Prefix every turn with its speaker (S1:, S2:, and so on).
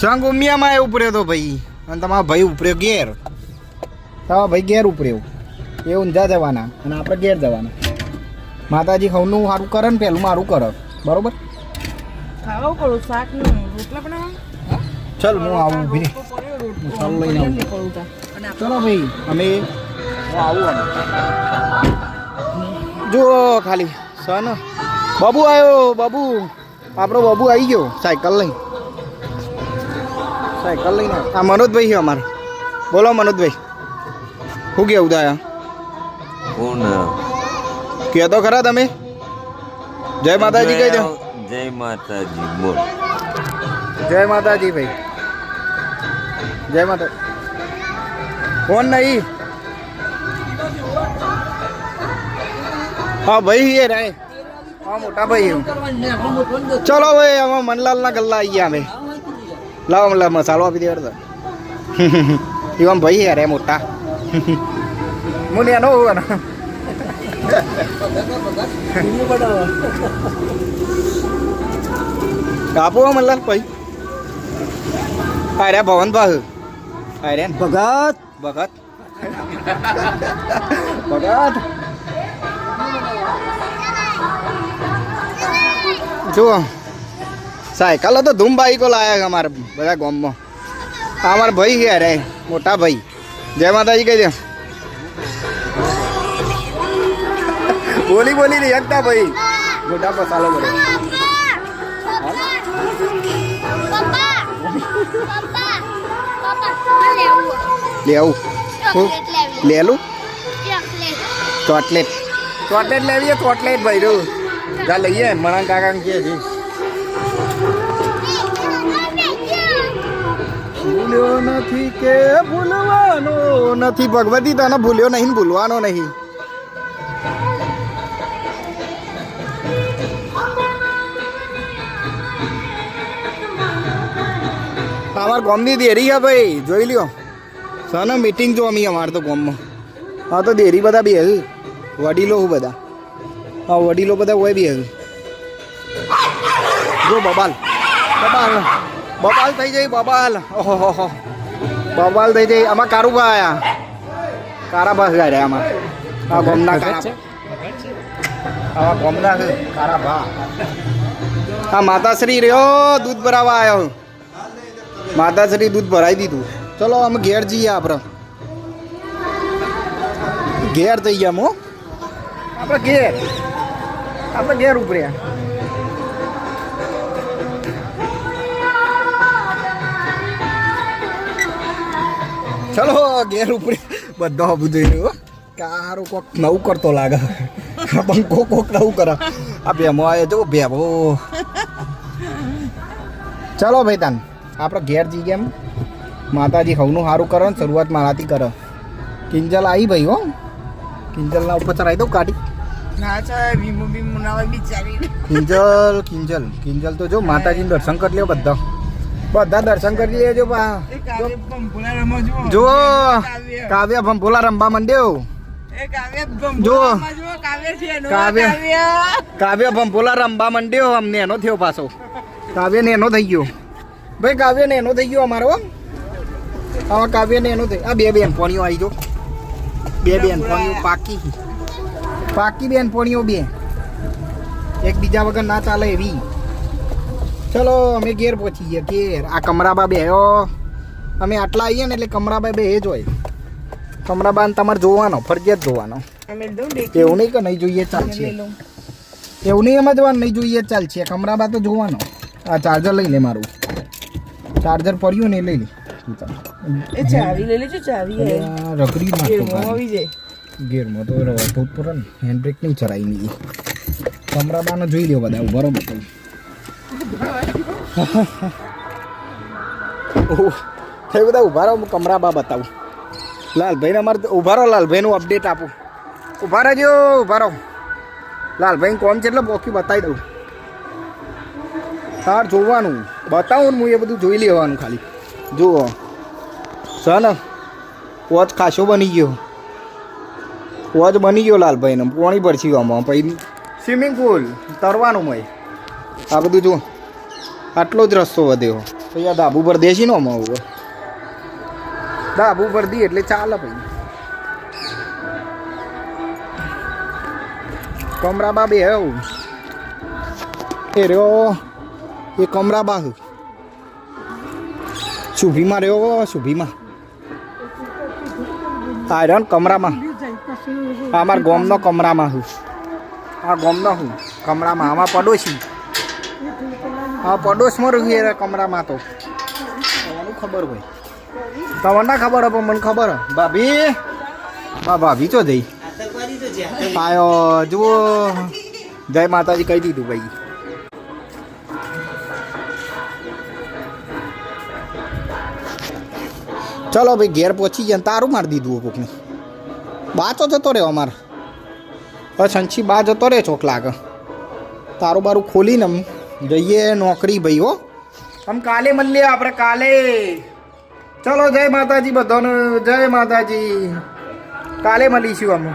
S1: સંગ ઉમિયામાં એ ઉપર્યો તો ભાઈ. અને તમારો ભાઈ ઉપર્યો ઘેર. તમારા ભાઈ ઘેર ઉપર્યો એ ઊંઝા જવાના. અને આપણે ઘેર જવાના. માતાજી હવનું સારું કરે ને પહેલું મારું કરે. બરોબર?
S2: ખાવા પડું શાક રોટલા બનાવવા?
S1: ચલ હું આવું ઊભી ચાલ લઈને આવું. ચલો ભાઈ અમે આવું. જો ખાલી. સન. બાબુ આવ્યો બાબુ. આપણો બાબુ આવી ગયો. સાયકલ લઈ. સાયકલ લઈને આ મનોજભાઈ છે અમારે. બોલો મનોજભાઈ. શું કેવું ઉદાય
S3: કોણ?
S1: કહો તો ખરા તમે. જય માતાજી કહી દો.
S3: જય માતાજી બોલ.
S1: જય માતાજી ભાઈ. જય માતા ફોન નહીં. હા ભાઈ એ રે હા મોટા ભાઈ ચલો ભાઈ આમાં મનલાલના ગલ્લા આવી ગયા અમે. લાવો મતલબ મસાલો આપી દે તો. એવા ભાઈ યાર એ મોટા. મુનિયા નો હોવાનો. કાપો મનલાલ ભાઈ. અરે ભવન ભાઈ અરે ભગત. ભગત. ભગત. જુઓ. સાયકલ તો ધૂમ બાઈકો લાયા અમારે બધા ગામમાં. આ અમારા ભાઈ છે અરે, મોટા ભાઈ. જય માતાજી કહી દે બોલી બોલી નહીં એકતા ભાઈ. મોટા પસાલો પડે લેવું. લેલું? ચોટલેટ. ચોટલેટ લેવી ચોટલેટ ભાઈ રો લઈએ મણા કાકા કે ભૂલ્યો નથી કે ભૂલવાનો નથી. ભગવતી તને ભૂલ્યો નહીં, ભૂલવાનો નહીં. અમાર ગોમની દેરી છે ભાઈ, જોઈ લ્યો. સને મીટિંગ જો અમી અમાર તો ગોમમાં. હા તો દેરી બધા બી વડીલો હું બધા. હા વડીલો બધા હોય બી હશે જો બબાલ. બબાલ. બબાલ થઈ જઈ બબાલ. ઓહો બબાલ થઈ જઈ. આમાં કારુબા આયા? ભાસ ગયા રહ્યા આમાં. આ ગોમના કારા આવા ગોમના છે કારાબા આ માતાશ્રી રહ્યો દૂધ ભરાવા આવ્યો માતાશ્રી દૂધ ભરાઈ દીધું. ચલો અમે ઘેર જઈએ આપણે. ઘેર થઈ ગયા મો આપણે ઘેર. આપણે ઘેર ઉપર્યા. ચલો ઘેર ઉપરે બધો હબું જોઈને હો કારું કોક નવું કરતો લાગે આ બંકો કોક નવું કરે આ ભેમો આવ્યો જો ભેમો ચલો ભાઈ તાન આપણે ઘેર જઈ ગયા એમ માતાજી હવનું સારું કરો ને શરૂઆત મારાથી કરો કિંજલ આવી ભાઈ હો કિંજલના ઉપર ચડાવી દઉં કાઢી
S2: ના ચાલે વીમો બીમો ના બિચારી
S1: કિંજલ કિંજલ કિંજલ તો જો માતાજીનું દર્શન કરી લ્યો બધા બધા દર્શન કરી લેજો બા.
S2: જો કાવ્ય ભંભોલા રમવા જુઓ.
S1: જો
S2: કાવ્ય.
S1: કાવ્ય ભંભોલા મંડ્યો.
S2: રમવા
S1: મંડ્યો અમને એનો થયો પાછો. કાવ્ય ને એનો થઈ ગયો. ભાઈ કાવ્ય ને એનો થઈ ગયો અમારો હા. કાવ્ય ને એનો થઈ આ બે બેન પોણીઓ આવી જો. બે બેન પોણીઓ પાકી. પાકી બેનપણીઓ બે. એકબીજા વગર ના ચાલે એવી. ચલો અમે ઘેર પહોંચી ગયા ઘેર. આ કમરાબા બેહ્યો અમે આટલા આવીએ ને એટલે કમરાબા બે જ હોય. કમરાબાને તમારે જોવાનો ફરજિયાત જોવાનો. એવું નહીં કે નહીં જોઈએ ચાલશે એવું નહીં સમજવાનું નહીં જોઈએ ચાલશે કમરાબા તો જોવાનો. આ ચાર્જર લઈ લે મારું. ચાર્જર પડ્યું ને એ લઈ લે.
S2: એ ચાવી લઈ લેજો ચાવી
S1: રગડી
S2: આવી જાય.
S1: ગેરમાં તો ભૂત પર હેન્ડ બ્રેક નહીં ચરાઈ નહીં કમરાબાનો જોઈ લ્યો બધા ઊભા ઓહ તે બધા ઊભા રહો, હું કમરાબા બતાવું. લાલભાઈને અમારે ઊભા રહો, લાલભાઈનું અપડેટ આપું. ઊભા રહેજો, ઊભા રહો. લાલભાઈ કોમ છે એટલે બોકી બતાવી દઉં. હા જોવાનું. બતાવું ને હું એ બધું જોઈ લેવાનું ખાલી. જુઓ. સન વોચ ખાસો બની ગયો. વોચ બની ગયો લાલભાઈને. પોણી ભરસી આમાં. પછી સ્વિમિંગ પુલ તરવાનું મય આ બધું જુઓ. આટલો જ રસ્તો વધ્યો. તો યાર ધાબુ પર દેશી નો અમાવું ધાબુ પર દી એટલે ચાલે ભાઈ. કમરાબા બે એવું એ રહ્યો. એ કમરાબા હું શુભીમાં રહ્યો સુભીમાં આ રહ્યો કમરામાં. અમારા ગોમનો કમરામાં હું. આ ગોમનો હું. કમરામાં આમાં પડોશી હા પડોશમાં રહીએ એ કમરામાં તો. તમારું ખબર હોય. તમને ના ખબર હોય પણ મને ખબર ભાભી હા ભાભી ચો જઈ? આયો જુઓ. જય માતાજી કહી દીધું ભાઈ. ચલો ભાઈ ઘેર પહોંચી ગયા તારું મારી દીધું કોકને. બાચો જતો રહ્યો અમારે. સંછી બા જતો રહે ચોક લાગે. તારું બારું ખોલીને જઈએ નોકરી ભાઈ, હો. આમ કાલે મળીએ આપણે કાલે. ચલો, જય માતાજી બધાને, જય માતાજી. કાલે મળીશું અમે.